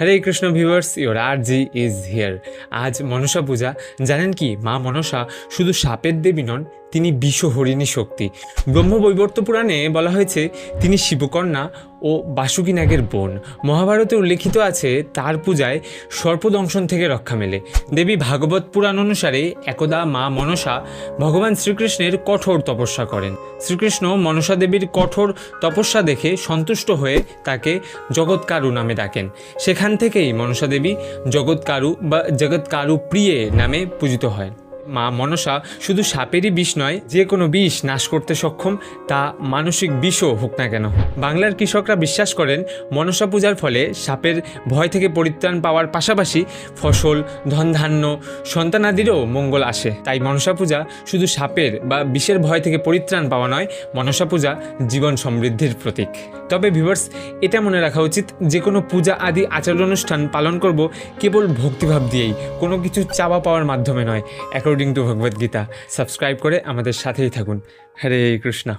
Hare Krishna viewers your R G is here আজ মনসা পূজা, জানেন কি? মা মনসা শুধু সাপের দেবী নন, তিনি বিশ্ব হরিণী শক্তি। ব্রহ্মবৈবর্ত পুরাণে বলা হয়েছে, তিনি শিবকন্যা ও বাসুকী নাগের বোন। মহাভারতে উল্লেখিত আছে, তার পূজায় সর্পদংশন থেকে রক্ষা মেলে। দেবী ভাগবত পুরাণ অনুসারে একদা মা মনসা ভগবান শ্রীকৃষ্ণের কঠোর তপস্যা করেন। শ্রীকৃষ্ণ মনসা দেবীর কঠোর তপস্যা দেখে সন্তুষ্ট হয়ে তাকে জগৎকারু নামে ডাকেন। সেখান থেকেই মনসা দেবী জগৎকারু বা জগৎকারু প্রিয়ে নামে পূজিত হয় মা মনসা শুধু সাপেরই বিষ নয়, যে কোনো বিষ নাশ করতে সক্ষম, তা মানসিক বিষও হোক না কেন। বাংলার কৃষকরা বিশ্বাস করেন, মনসা পূজার ফলে সাপের ভয় থেকে পরিত্রাণ পাওয়ার পাশাপাশি ফসল, ধনধান্য সন্তানাদিরও মঙ্গল আসে। তাই মনসা পূজা শুধু সাপের বা বিষের ভয় থেকে পরিত্রাণ পাওয়া নয়, মনসা পূজা জীবন সমৃদ্ধির প্রতীক। তবে ভিভার্স এটা মনে রাখা উচিত, যে কোনো পূজা আদি আচার অনুষ্ঠান পালন করব কেবল ভক্তিভাব দিয়েই, কোনো কিছু চাওয়া পাওয়ার মাধ্যমে নয় অ্যাকর্ডিং টু ভগবদ্গীতা সাবস্ক্রাইব করে আমাদের সাথেই থাকুন। হরে কৃষ্ণা।